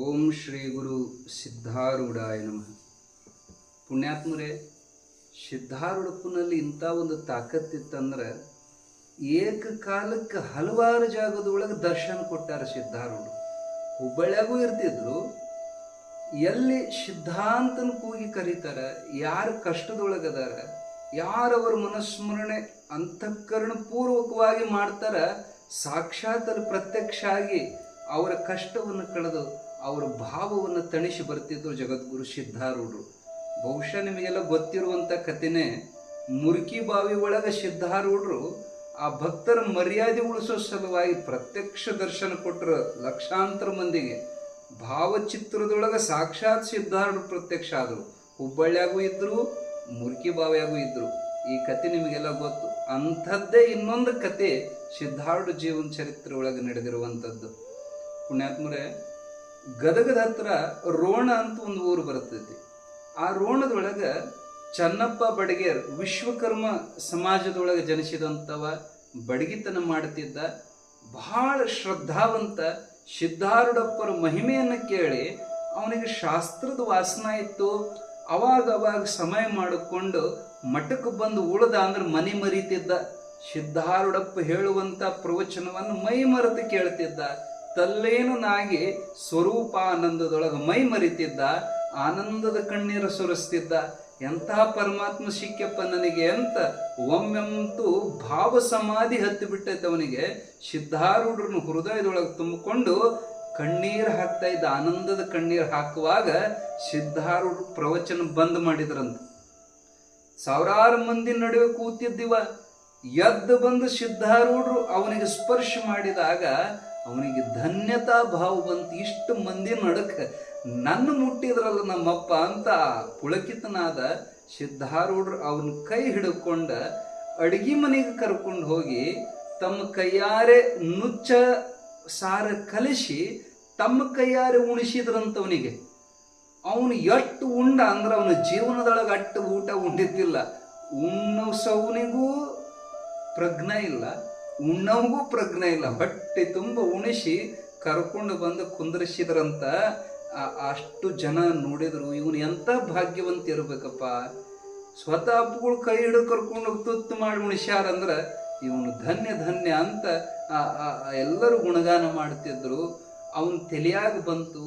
ಓಂ ಶ್ರೀ ಗುರು ಸಿದ್ಧಾರೂಢಾಯ ನಮಃ. ಪುಣ್ಯಾತ್ಮರೇ, ಸಿದ್ಧಾರೂಢಪ್ಪನಲ್ಲಿ ಇಂಥ ಒಂದು ತಾಕತ್ತಿತ್ತಂದ್ರೆ ಏಕಕಾಲಕ್ಕೆ ಹಲವಾರು ಜಾಗದೊಳಗೆ ದರ್ಶನ ಕೊಟ್ಟಾರ ಸಿದ್ಧಾರೂಢ ಹುಬ್ಬಳ್ಳಿಯಾಗೂ ಇರ್ತಿದ್ರು. ಎಲ್ಲಿ ಸಿದ್ಧಾಂತನ ಕೂಗಿ ಕರೀತಾರ, ಯಾರು ಕಷ್ಟದೊಳಗದಾರ, ಯಾರವರ ಮನಸ್ಮರಣೆ ಅಂತಃಕರಣ ಪೂರ್ವಕವಾಗಿ ಮಾಡ್ತಾರ ಸಾಕ್ಷಾತ್ ಪ್ರತ್ಯಕ್ಷ ಆಗಿ ಅವರ ಕಷ್ಟವನ್ನು ಕಳೆದು ಅವರ ಭಾವವನ್ನು ತಣಿಸಿ ಬರ್ತಿದ್ರು ಜಗದ್ಗುರು ಸಿದ್ಧಾರೂಢರು. ಬಹುಶಃ ನಿಮಗೆಲ್ಲ ಗೊತ್ತಿರುವಂಥ ಕಥೆನೇ, ಮುರುಕಿ ಬಾವಿ ಒಳಗೆ ಸಿದ್ಧಾರೂಢರು ಆ ಭಕ್ತರ ಮರ್ಯಾದೆ ಉಳಿಸೋ ಸಲುವಾಗಿ ಪ್ರತ್ಯಕ್ಷ ದರ್ಶನ ಕೊಟ್ಟರು ಲಕ್ಷಾಂತರ ಮಂದಿಗೆ ಭಾವಚಿತ್ರದೊಳಗೆ ಸಾಕ್ಷಾತ್ ಸಿದ್ಧಾರೂಢರು ಪ್ರತ್ಯಕ್ಷ ಆದರು. ಹುಬ್ಬಳ್ಳಿಯಾಗೂ ಇದ್ದರು ಮುರುಕಿ ಬಾವಿಯಾಗೂ ಇದ್ದರು ಈ ಕತೆ ನಿಮಗೆಲ್ಲ ಗೊತ್ತು. ಅಂಥದ್ದೇ ಇನ್ನೊಂದು ಕತೆ ಸಿದ್ಧಾರೂಢ ಜೀವನ ಚರಿತ್ರೆ ಒಳಗೆ ನಡೆದಿರುವಂಥದ್ದು ಪುಣ್ಯಾತ್ಮರೇ ಗದಗದ ಹತ್ರ ರೋಣ ಅಂತ ಒಂದು ಊರು ಬರ್ತೈತಿ ಆ ರೋಣದೊಳಗೆ ಚನ್ನಪ್ಪ ಬಡಗೇರ್ ವಿಶ್ವಕರ್ಮ ಸಮಾಜದೊಳಗೆ ಜನಿಸಿದಂಥವ ಬಡಗಿತನ ಮಾಡುತ್ತಿದ್ದ ಬಹಳ ಶ್ರದ್ಧಾವಂತ ಸಿದ್ಧಾರೂಢಪ್ಪರ ಮಹಿಮೆಯನ್ನು ಕೇಳಿ ಅವನಿಗೆ ಶಾಸ್ತ್ರದ ವಾಸನ ಇತ್ತು. ಅವಾಗ ಅವಾಗ ಸಮಯ ಮಾಡಿಕೊಂಡು ಮಠಕ್ಕೆ ಬಂದು ಉಳ್ದ ಅಂದ್ರೆ ಮನೆ ಮರಿತಿದ್ದ. ಸಿದ್ಧಾರೂಢಪ್ಪ ಹೇಳುವಂತ ಪ್ರವಚನವನ್ನು ಮೈ ಮರೆತು ಕೇಳ್ತಿದ್ದ. ತಲ್ಲೇನು ನಾಗಿ ಸ್ವರೂಪಾನಂದದೊಳಗೆ ಮೈ ಮರಿತಿದ್ದ, ಆನಂದದ ಕಣ್ಣೀರು ಸುರಿಸ್ತಿದ್ದ ಎಂತಹ ಪರಮಾತ್ಮ ಸಿಕ್ಕಪ್ಪ ನನಗೆ ಅಂತ ಒಮ್ಮೆಂತೂ ಭಾವ ಸಮಾಧಿ ಹತ್ತಿ ಬಿಟ್ಟೈತೆ ಅವನಿಗೆ. ಸಿದ್ಧಾರೂಢರನ್ನು ಹೃದಯದೊಳಗೆ ತುಂಬಿಕೊಂಡು ಕಣ್ಣೀರು ಹಾಕ್ತಾ ಇದ್ದ, ಆನಂದದ ಕಣ್ಣೀರು ಹಾಕುವಾಗ ಸಿದ್ಧಾರೂಢ ಪ್ರವಚನ ಬಂದ್ ಮಾಡಿದ್ರಂತ. ಸಾವಿರಾರು ಮಂದಿ ನಡುವೆ ಕೂತಿದ್ದಿವ. ಎದ್ದು ಬಂದು ಸಿದ್ಧಾರೂಢರು ಅವನಿಗೆ ಸ್ಪರ್ಶ ಮಾಡಿದಾಗ ಅವನಿಗೆ ಧನ್ಯತಾ ಭಾವ ಬಂತು. ಇಷ್ಟು ಮಂದಿ ನಡಕ ನನ್ನ ಮುಟ್ಟಿದ್ರಲ್ಲ ನಮ್ಮಪ್ಪ ಅಂತ ಪುಳಕಿತನಾದ ಸಿದ್ಧಾರೂಢರು ಅವನ ಕೈ ಹಿಡ್ಕೊಂಡ ಅಡಿಗೆ ಮನೆಗೆ ಕರ್ಕೊಂಡು ಹೋಗಿ ತಮ್ಮ ಕೈಯಾರೆ ನುಚ್ಚ ಸಾರ ಕಲಿಸಿ ತಮ್ಮ ಕೈಯಾರೆ ಉಣಿಸಿದ್ರಂತವನಿಗೆ. ಅವನು ಎಷ್ಟು ಉಂಡ ಅಂದ್ರೆ ಅವನ ಜೀವನದೊಳಗೆ ಅಟ್ಟು ಊಟ ಉಂಡಿದ್ದಿಲ್ಲ. ಉಣ್ಣಸವನಿಗೂ ಪ್ರಜ್ಞೆ ಇಲ್ಲ ಉಣ್ಣವಗೂ ಪ್ರಜ್ಞೆ ಇಲ್ಲ. ಹೊಟ್ಟೆ ತುಂಬ ಉಣಿಸಿ ಕರ್ಕೊಂಡು ಬಂದು ಕುಂದ್ರಿಸಿದ್ರಂತ ಅಷ್ಟು ಜನ ನೋಡಿದ್ರು, ಇವನು ಎಂತ ಭಾಗ್ಯವಂತ ಇರಬೇಕಪ್ಪ? ಸ್ವತಃ ಹಬ್ಬಗಳು ಕೈ ಹಿಡಿದು ಕರ್ಕೊಂಡು ತುತ್ತು ಮಾಡಿ ಉಣಿಸ್ಯಾರಂದ್ರೆ, ಇವನು ಧನ್ಯ ಧನ್ಯ ಅಂತ ಎಲ್ಲರೂ ಗುಣಗಾನ ಮಾಡ್ತಿದ್ರು. ಅವನ ತಲೆಯಾಗ ಬಂತು.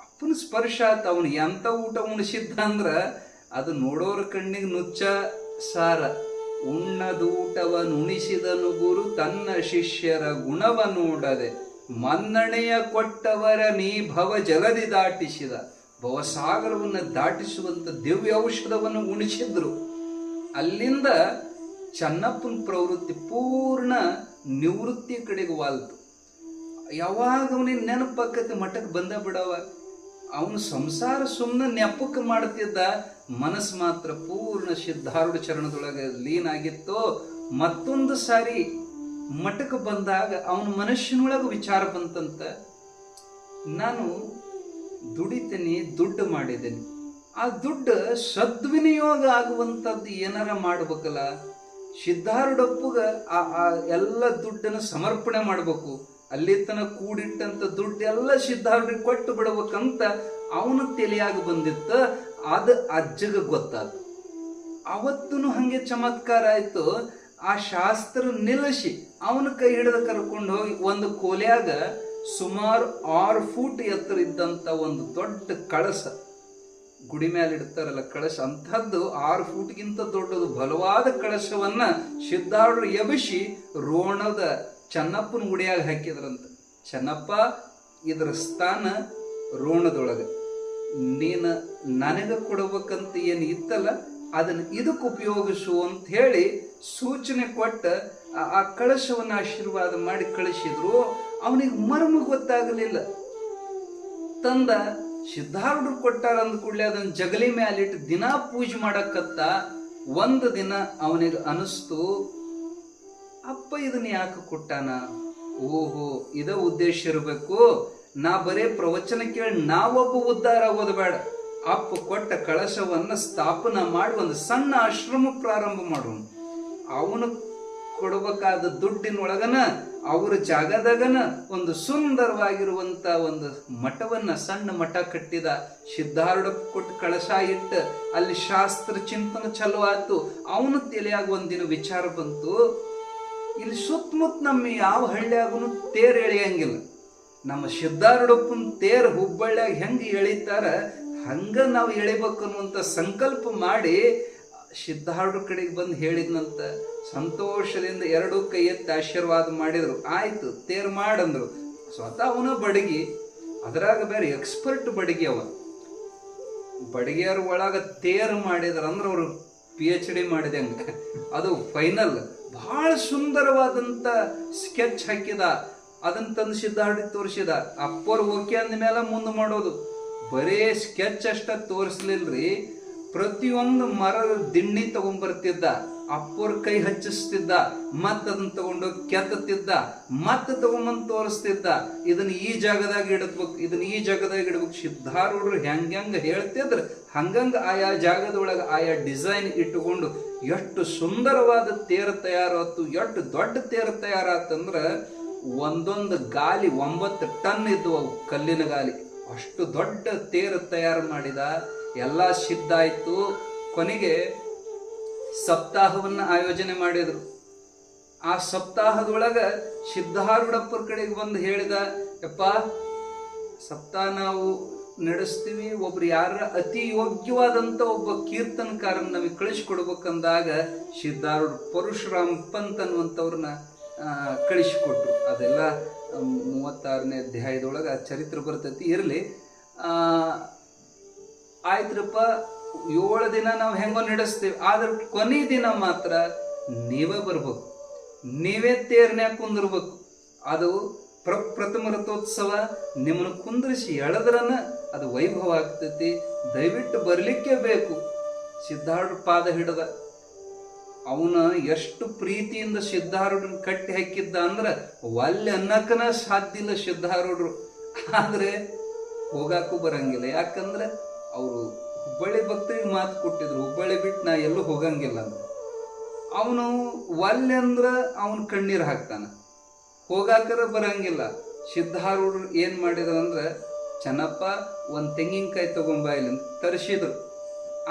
ಅಪ್ಪನ ಸ್ಪರ್ಶ ಆತ. ಅವನು ಎಂತ ಊಟ ಉಣಿಸಿದ್ದ ಅಂದ್ರೆ ಅದು ನೋಡೋರ ಕಣ್ಣಿಗೆ ನುಚ್ಚ ಸಾರ. ಉಣ್ಣದೂಟವ ನುಣಿಸಿದನು ಗುರು, ತನ್ನ ಶಿಷ್ಯರ ಗುಣವ ನೋಡದೆ, ಮನ್ನಣೆಯ ಕೊಟ್ಟವರ ನೀ ಭವ ಜಲದಿ ದಾಟಿಸಿದ. ಭವಸಾಗರವನ್ನು ದಾಟಿಸುವಂತ ದಿವ್ಯ ಔಷಧವನ್ನು ಉಣಿಸಿದ್ರು. ಅಲ್ಲಿಂದ ಚನ್ನಪ್ಪನ ಪ್ರವೃತ್ತಿ ಪೂರ್ಣ ನಿವೃತ್ತಿ ಕಡೆಗೆ ವಾಲ್ತು. ಯಾವಾಗ ಅವನಿಗೆ ನೆನಪಾಕತಿ ಮಠಕ್ಕೆ ಬಂದ ಬಿಡವ? ಅವನು ಸಂಸಾರ ಸುಮ್ಮನೆ ನೆಪಕ್ಕೆ ಮಾಡ್ತಿದ್ದ ಮನಸ್ಸು ಮಾತ್ರ ಪೂರ್ಣ ಸಿದ್ಧಾರೂಢ ಚರಣದೊಳಗೆ ಲೀನ್ ಆಗಿತ್ತು, ಮತ್ತೊಂದು ಸಾರಿ ಮಠಕ್ಕೆ ಬಂದಾಗ ಅವನ ಮನಸ್ಸಿನೊಳಗೆ ವಿಚಾರ ಬಂತಂತ, ನಾನು ದುಡಿತೀನಿ, ದುಡ್ಡು ಮಾಡಿದ್ದೀನಿ. ಆ ದುಡ್ಡು ಸದ್ವಿನಿಯೋಗ ಆಗುವಂಥದ್ದು ಏನಾರ ಮಾಡ್ಬೇಕಲ್ಲ ಸಿದ್ಧಾರೂಢಪ್ಪಗ ಆ ಆ ಎಲ್ಲ ದುಡ್ಡನ್ನು ಸಮರ್ಪಣೆ ಮಾಡಬೇಕು. ಅಲ್ಲಿ ತನಕ ಕೂಡಿಟ್ಟಂತ ದುಡ್ಡು ಎಲ್ಲ ಸಿದ್ಧಾರೂಢ ಕೊಟ್ಟು ಬಿಡ್ಬೇಕಂತ ಅವನ ತಲೆಯಾಗಿ ಬಂದಿತ್ತ. ಅದು ಅಜ್ಜಗ ಗೊತ್ತಾತು ಅವತ್ತೂ ಹಂಗೆ ಚಮತ್ಕಾರ ಆಯ್ತು. ಆ ಶಾಸ್ತ್ರ ನಿಲ್ಲಿಸಿ ಅವನ ಕೈ ಹಿಡಿದು ಕರ್ಕೊಂಡು ಹೋಗಿ ಒಂದು ಕೋಲ್ಯಾಗ ಸುಮಾರು ಆರು ಫೂಟ್ ಎತ್ತರ ಇದ್ದಂತ ಒಂದು ದೊಡ್ಡ ಕಳಸ. ಗುಡಿ ಮೇಲೆ ಇಡ್ತಾರಲ್ಲ ಕಳಶ ಅಂಥದ್ದು ಆರು ಫೂಟ್ಗಿಂತ ದೊಡ್ಡದು ಬಲವಾದ ಕಳಶವನ್ನ ಸಿದ್ಧಾರೂಢರು ಎಬಿಸಿ ರೋಣದ ಚನ್ನಪ್ಪನ ಗುಡಿಯಾಗ ಹಾಕಿದ್ರಂತ. ಚನ್ನಪ್ಪ ಇದರ ಸ್ಥಾನ ರೋಣದೊಳಗೆ. ನೀನು ನನಗೆ ಕೊಡಬೇಕಂತ ಏನು ಇತ್ತಲ್ಲ, ಅದನ್ನು ಇದಕ್ಕೆ ಉಪಯೋಗಿಸು ಅಂತ ಹೇಳಿ ಸೂಚನೆ ಕೊಟ್ಟು ಆ- ಕಳಶವನ್ನು ಆಶೀರ್ವಾದ ಮಾಡಿ ಕಳಿಸಿದ್ರು. ಅವನಿಗೆ ಮರ್ಮ ಗೊತ್ತಾಗಲಿಲ್ಲ. ತಂದ ಸಿದ್ಧಾರೂಢರು ಕೊಟ್ಟಾರ ಅಂದ ಕೂಡಲೇ ಅದನ್ನ ಜಗಲಿ ಮ್ಯಾಲಿಟ್ಟು ದಿನಾ ಪೂಜೆ ಮಾಡಕ್ಕತ್ತ ಒಂದು ದಿನ ಅವನಿಗೆ ಅನಿಸ್ತು. ಅಪ್ಪ ಇದನ್ನ ಯಾಕೆ ಕೊಟ್ಟಾನ? ಓಹೋ, ಇದ ಉದ್ದೇಶ ಇರಬೇಕು. ನಾ ಬರೇ ಪ್ರವಚನ ಕೇಳಿ ನಾವೊಬ್ಬ ಉದ್ಧಾರ ಆಗೋದು ಬೇಡ ಅಪ್ಪ ಕೊಟ್ಟ ಕಳಶವನ್ನ ಸ್ಥಾಪನ ಮಾಡಿ ಒಂದು ಸಣ್ಣ ಆಶ್ರಮ ಪ್ರಾರಂಭ ಮಾಡೋಣ ಅವನು ಕೊಡಬೇಕಾದ ದುಡ್ಡಿನೊಳಗನ, ಅವ್ರ ಜಾಗದಾಗನ ಒಂದು ಸುಂದರವಾಗಿರುವಂತ ಒಂದು ಮಠವನ್ನ ಸಣ್ಣ ಮಠ ಕಟ್ಟಿದ. ಸಿದ್ಧಾರೂಢ ಕೊಟ್ಟು ಕಳಶ ಇಟ್ಟ, ಅಲ್ಲಿ ಶಾಸ್ತ್ರ ಚಿಂತನೆ ಚಲೋ ಆಯ್ತು. ಅವನು ತಲೆಯಾಗ ಒಂದಿನ ವಿಚಾರ ಬಂತು, ಇಲ್ಲಿ ಸುತ್ತಮುತ್ತ ನಮ್ಮ ಯಾವ ಹಳ್ಳಿಯಾಗೂ ತೇರ್ ಎಳೆಯಂಗಿಲ್ಲ. ನಮ್ಮ ಸಿದ್ಧಾರೂಢಪ್ಪನ ತೇರ್ ಹುಬ್ಬಳ್ಳಿಯಾಗ ಹೆಂಗೆ ಎಳಿತಾರ, ಹಂಗ ನಾವು ಎಳಿಬೇಕು ಅನ್ನುವಂಥ ಸಂಕಲ್ಪ ಮಾಡಿ ಸಿದ್ಧಾರೂಢ ಕಡೆಗೆ ಬಂದು ಹೇಳಿದ್ನಂತ ಸಂತೋಷದಿಂದ ಎರಡೂ ಕೈ ಎತ್ತಿ ಆಶೀರ್ವಾದ ಮಾಡಿದ್ರು. ಆಯಿತು, ತೇರ್ ಮಾಡಂದರು. ಸ್ವತಃ ಅವನ ಬಡಗಿ, ಅದ್ರಾಗ ಬೇರೆ ಎಕ್ಸ್ಪರ್ಟ್ ಬಡಗಿ ಅವ. ಬಡಗಿಯರ ಒಳಗ ತೇರು ಮಾಡಿದ್ರ ಅಂದ್ರೆ ಅವರು ಪಿ ಎಚ್ ಡಿ ಮಾಡಿದಂಗೆ. ಅದು ಫೈನಲ್ ಬಹಳ ಸುಂದರವಾದಂತ ಸ್ಕೆಚ್ ಹಾಕಿದ ಅದನ್ನ ತಂದು ಸಿದ್ಧಾರ್ಡಿ ತೋರಿಸಿದ. ಅಪ್ಪರ್ ಓಕೆ ಅಂದ ಮೇಲೆ ಮುಂದೆ ಮಾಡೋದು. ಬರೇ ಸ್ಕೆಚ್ ಅಷ್ಟ ತೋರಿಸ್ಲಿಲ್ರಿ. ಪ್ರತಿಯೊಂದು ಮರದ ದಿಣ್ಣಿ ತಗೊಂಡ್ಬರ್ತಿದ್ದ ಅಪ್ಪರ್ ಕೈ ಹಚ್ಚಿಸ್ತಿದ್ದ. ಮತ್ತ ಅದನ್ನ ತಗೊಂಡು ಕೆತ್ತತಿದ್ದ. ಮತ್ತೆ ತಗೊಂಬಂದ್ ತೋರಿಸ್ತಿದ್ದ. ಇದನ್ನ ಈ ಜಾಗದಾಗ ಇಡಬೇಕು ಇದನ್ನ ಈ ಜಾಗದಾಗ ಇಡ್ಬೇಕು ಸಿದ್ಧಾರೂಢರು ಹೆಂಗ್ಯಂಗ ಹೆಂಗ್ ಹೇಳ್ತಿದ್ರ. ಹಂಗಂಗ ಆಯಾ ಜಾಗದೊಳಗೆ ಆಯಾ ಡಿಸೈನ್ ಇಟ್ಟುಕೊಂಡು ಎಷ್ಟು ಸುಂದರವಾದ ತೇರು ತಯಾರಾತು, ಎಷ್ಟು ದೊಡ್ಡ ತೇರು ತಯಾರಾತಂದ್ರ ಒಂದೊಂದು ಗಾಲಿ ಒಂಬತ್ತು ಟನ್ ಇದ್ದವು ಕಲ್ಲಿನ ಗಾಲಿ. ಅಷ್ಟು ದೊಡ್ಡ ತೇರು ತಯಾರು ಮಾಡಿದ ಎಲ್ಲ ಸಿದ್ಧ ಆಯ್ತು. ಕೊನೆಗೆ ಸಪ್ತಾಹವನ್ನ ಆಯೋಜನೆ ಮಾಡಿದ್ರು. ಆ ಸಪ್ತಾಹದೊಳಗೆ ಸಿದ್ಧಾರೂಢಪ್ಪರ ಕಡೆಗೆ ಬಂದು ಹೇಳಿದ, ಯಪ್ಪ, ಸಪ್ತಾಹ ನಾವು ನಡೆಸ್ತೀವಿ, ಒಬ್ರು ಯಾರ ಅತಿ ಯೋಗ್ಯವಾದಂತ ಒಬ್ಬ ಕೀರ್ತನಕಾರನ ನಮಗೆ ಕಳಿಸ್ಕೊಡ್ಬೇಕಂದಾಗ ಸಿದ್ಧಾರೂಢ ಪರಶುರಾಮ್ ಪಂತ್ ಅನ್ನುವಂಥವ್ರನ್ನ ಕಳಿಸಿಕೊಟ್ರು ಅದೆಲ್ಲ ಮೂವತ್ತಾರನೇ ಅಧ್ಯಾಯದೊಳಗೆ ಆ ಚರಿತ್ರೆ ಬರ್ತೈತಿ. ಇರಲಿ. ಆಯ್ತ್ರಪ್ಪ, ಏಳು ದಿನ ನಾವು ಹೆಂಗೋ ನಡೆಸ್ತೇವೆ. ಆದ್ರೆ ಕೊನೆ ದಿನ ಮಾತ್ರ ನೀವೇ ಬರ್ಬೇಕು. ನೀವೇ ತೇರ್ನ್ಯಾಗ ಕುಂದಿರ್ಬೇಕು. ಅದು ಪ್ರ, ಪ್ರಥಮ ರಥೋತ್ಸವ, ನಿಮ್ಮನ್ನು ಕುಂದ್ರಿಸಿ ಎಳೆದ್ರನ ಅದು ವೈಭವ ಆಗ್ತೈತಿ. ದಯವಿಟ್ಟು ಬರಲಿಕ್ಕೆ ಬೇಕು. ಸಿದ್ಧಾರ್ಥ ಪಾದ ಹಿಡದ ಅವನ ಎಷ್ಟು ಪ್ರೀತಿಯಿಂದ ಸಿದ್ಧಾರೂಢನ ಕಟ್ಟಿ ಹಾಕಿದ್ದ ಅಂದ್ರ ಒಲ್ಲೆ ಅನ್ನಕನ ಸಾಧ್ಯ ಇಲ್ಲ ಸಿದ್ಧಾರೂಢರು. ಆದ್ರೆ ಹೋಗಾಕು ಬರಂಗಿಲ್ಲ. ಯಾಕಂದ್ರೆ ಅವರು ಹುಬ್ಬಳ್ಳಿ ಭಕ್ತರಿಗೆ ಮಾತು ಕೊಟ್ಟಿದ್ರು. ಹುಬ್ಬಳ್ಳಿ ಬಿಟ್ಟು ನಾ ಎಲ್ಲೂ ಹೋಗಂಗಿಲ್ಲ ಅಂತ ಅವನು ಒಲ್ಲೆ ಅಂದ್ರೆ ಅವನು ಕಣ್ಣೀರು ಹಾಕ್ತಾನೆ. ಹೋಗಾಕರ ಬರಂಗಿಲ್ಲ. ಸಿದ್ಧಾರೂಢರು ಏನು ಮಾಡಿದ್ರು ಅಂದ್ರೆ, ಚೆನ್ನಪ್ಪ, ಒಂದು ತೆಂಗಿನಕಾಯಿ ತಗೊಂಬ ಇಲ್ಲಿ ತರಿಸಿದ್ರು.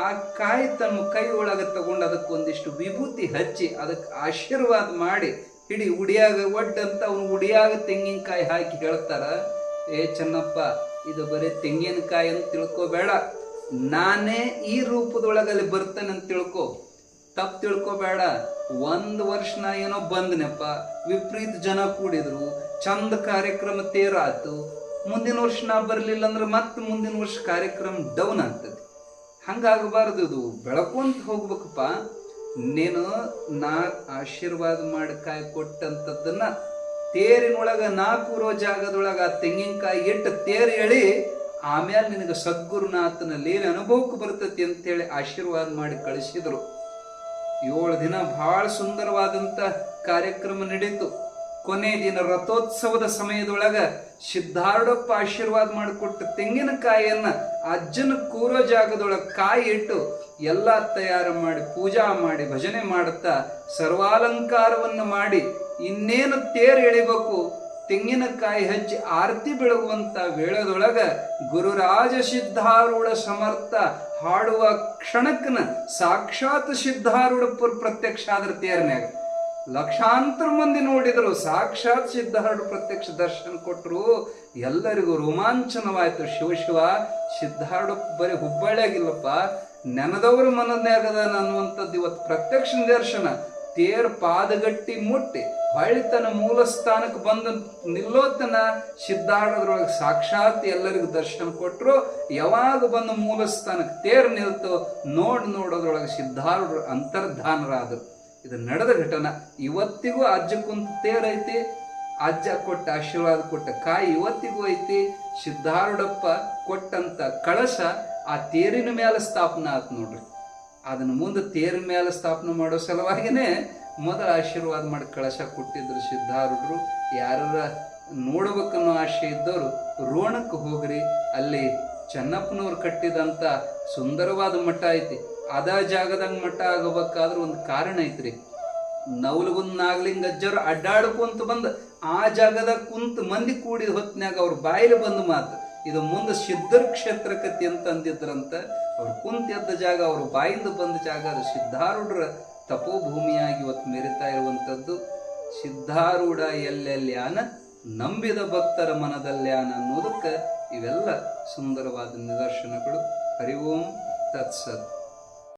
ಆ ಕಾಯಿ ತನ್ನ ಕೈ ಒಳಗೆ ತಗೊಂಡು ಅದಕ್ಕೆ ಒಂದಿಷ್ಟು ವಿಭೂತಿ ಹಚ್ಚಿ ಅದಕ್ಕೆ ಆಶೀರ್ವಾದ ಮಾಡಿ ಹಿಡಿ ಉಡಿಯಾಗ ಒಡ್ಡಂತ ಅವನು ಉಡಿಯಾಗ ತೆಂಗಿನಕಾಯಿ ಹಾಕಿ ಹೇಳ್ತಾರ, ಏ ಚೆನ್ನಪ್ಪ, ಇದು ಬರೀ ತೆಂಗಿನಕಾಯಿ ಅಂತ ತಿಳ್ಕೊಬೇಡ. ನಾನೇ ಈ ರೂಪದೊಳಗಲ್ಲಿ ಬರ್ತೇನೆ ಅಂತ ತಿಳ್ಕೊ. ತಪ್ಪು ತಿಳ್ಕೊಬೇಡ. ಒಂದು ವರ್ಷ ನಾ ಏನೋ ಬಂದನಪ್ಪ, ವಿಪರೀತ ಜನ ಕೂಡಿದ್ರು, ಚಂದ ಕಾರ್ಯಕ್ರಮ ತೇರಾತು ಮುಂದಿನ ವರ್ಷ ನಾ ಬರಲಿಲ್ಲ ಅಂದ್ರೆ ಮತ್ತೆ ಮುಂದಿನ ವರ್ಷ ಕಾರ್ಯಕ್ರಮ ಡೌನ್ ಆಗ್ತದೆ. ಹಂಗಾಗಬಾರ್ದು ಅದು. ಬೆಳಕೊಂತ ಹೋಗ್ಬೇಕಪ್ಪ. ನೀನು ನಾ ಆಶೀರ್ವಾದ ಮಾಡಿ ಕಾಯಿ ಕೊಟ್ಟಂತದ್ದನ್ನ ತೇರಿನೊಳಗ ನಾ ಕೂರೋ ಜಾಗದೊಳಗ ಆ ತೆಂಗಿನಕಾಯಿ ಇಟ್ಟು ತೇರು ಎಳಿ ಆಮೇಲೆ ನಿನಗೆ ಸದ್ಗುರುನಾಥನ ಲೀಲೆ ಅನುಭವಕ್ಕೆ ಬರ್ತೈತಿ ಅಂತೇಳಿ ಆಶೀರ್ವಾದ ಮಾಡಿ ಕಳಿಸಿದ್ರು. ಏಳು ದಿನ ಬಹಳ ಸುಂದರವಾದಂತ ಕಾರ್ಯಕ್ರಮ ನಡೀತು. ಕೊನೆ ದಿನ ರಥೋತ್ಸವದ ಸಮಯದೊಳಗ ಸಿದ್ಧಾರೂಢಪ್ಪ ಆಶೀರ್ವಾದ ಮಾಡಿಕೊಟ್ಟ ತೆಂಗಿನಕಾಯಿಯನ್ನ ಅಜ್ಜನ ಕೂರೋ ಜಾಗದೊಳಗೆ ಕಾಯಿ ಇಟ್ಟು ಎಲ್ಲ ತಯಾರು ಮಾಡಿ, ಪೂಜಾ ಮಾಡಿ, ಭಜನೆ ಮಾಡುತ್ತಾ ಸರ್ವಾಲಂಕಾರವನ್ನು ಮಾಡಿ ಇನ್ನೇನು ತೇರು ಎಳಿಬೇಕು? ತೆಂಗಿನಕಾಯಿ ಹಚ್ಚಿ ಆರತಿ ಬೆಳಗುವಂತ ವೇಳದೊಳಗ ಗುರುರಾಜ ಸಿದ್ಧಾರೂಢ ಸಮರ್ಥ ಹಾಡುವ ಕ್ಷಣಕ್ಕನ ಸಾಕ್ಷಾತ್ ಸಿದ್ಧಾರೂಢ ಪ್ರತ್ಯಕ್ಷ ಆದ್ರ ತೇರ್ನ್ಯಾಗ. ಲಕ್ಷಾಂತರ ಮಂದಿ ನೋಡಿದರು. ಸಾಕ್ಷಾತ್ ಸಿದ್ಧಹರಡು ಪ್ರತ್ಯಕ್ಷ ದರ್ಶನ ಕೊಟ್ಟರು ಎಲ್ಲರಿಗೂ ರೋಮಾಂಚನವಾಯಿತು. ಶಿವ ಶಿವ ಸಿದ್ಧಾರೂಢ ಬರೀ ಹುಬ್ಬಳ್ಳಿಯಾಗಿಲ್ಲಪ್ಪ ನೆನದವರು ಮನನ್ಯಾಗದ ಅನ್ನುವಂಥದ್ದು ಇವತ್ತು ಪ್ರತ್ಯಕ್ಷ ನಿದರ್ಶನ. ತೇರ್ ಪಾದಗಟ್ಟಿ ಮುಟ್ಟಿ ಹೊಳ್ಳಿ ತನ್ನ ಮೂಲ ಸ್ಥಾನಕ್ಕೆ ಬಂದು ನಿಲ್ಲೋತನ ಸಿದ್ಧಾರೂಢದ್ರೊಳಗೆ ಸಾಕ್ಷಾತ್ ಎಲ್ಲರಿಗೂ ದರ್ಶನ ಕೊಟ್ಟರು ಯಾವಾಗ ಬಂದು ಮೂಲ ಸ್ಥಾನಕ್ಕೆ ತೇರ್ ನಿಲ್ತು ನೋಡಿ ನೋಡೋದ್ರೊಳಗೆ ಸಿದ್ಧಾರೂಢರು ಅಂತರ್ಧಾನರಾದರು. ಇದು ನಡೆದ ಘಟನೆ. ಇವತ್ತಿಗೂ ಅಜ್ಜ ಕುಂತೇರೈತಿ ಅಜ್ಜ ಕೊಟ್ಟ ಆಶೀರ್ವಾದ ಕೊಟ್ಟ ಕಾಯಿ ಇವತ್ತಿಗೂ ಐತಿ. ಸಿದ್ಧಾರೂಢಪ್ಪ ಕೊಟ್ಟಂತ ಕಳಶ ಆ ತೇರಿನ ಮೇಲೆ ಸ್ಥಾಪನೆ ಆತು ನೋಡ್ರಿ. ಅದನ್ನ ಮುಂದೆ ತೇರಿನ ಮೇಲೆ ಸ್ಥಾಪನೆ ಮಾಡೋ ಸಲುವಾಗಿನೇ ಮೊದಲ ಆಶೀರ್ವಾದ ಮಾಡಿ ಕಳಶ ಕೊಟ್ಟಿದ್ರು ಸಿದ್ಧಾರೂಢರು. ಯಾರ ನೋಡ್ಬೇಕನ್ನೋ ಆಶೆ ಇದ್ದವರು ರೋಣಕ್ಕೆ ಹೋಗ್ರಿ. ಅಲ್ಲಿ ಚೆನ್ನಪ್ಪನವ್ರು ಕಟ್ಟಿದಂತ ಸುಂದರವಾದ ಮಠ ಐತಿ. ಅದ ಜಾಗದಾಗ ಮಟ್ಟ ಆಗಬೇಕಾದ್ರೆ ಒಂದು ಕಾರಣ ಐತ್ರಿ. ನವಲಗುಂದ ನಾಗಲಿಂಗಜ್ಜರು ಅಡ್ಡಾಡ್ಕೊಂತ ಬಂದ ಆ ಜಾಗದ ಕುಂತ ಮಂದಿ ಕೂಡಿದ ಹೊತ್ತಿನಾಗ ಅವ್ರ ಬಾಯಿಲಿ ಬಂದ ಮಾತು, ಇದು ಮುಂದೆ ಸಿದ್ಧರ ಕ್ಷೇತ್ರ ಕತಿ ಅಂತ ಅಂದಿದ್ರಂತ ಅವ್ರು ಕುಂತ ಎದ್ದ ಜಾಗ ಅವ್ರ ಬಾಯಿಂದ ಬಂದ ಜಾಗ ಅದು ಸಿದ್ಧಾರೂಢರ ತಪೋಭೂಮಿಯಾಗಿ ಇವತ್ತು ಮೆರಿತಾ ಇರುವಂಥದ್ದು. ಸಿದ್ಧಾರೂಢ ಎಲ್ಲೆಲ್ಯಾನ ನಂಬಿದ ಭಕ್ತರ ಮನದಲ್ಯಾನ ಅನ್ನೋದಕ್ಕೆ ಇವೆಲ್ಲ ಸುಂದರವಾದ ನಿದರ್ಶನಗಳು. ಹರಿ ಓಂ, ತತ್ಸತ್.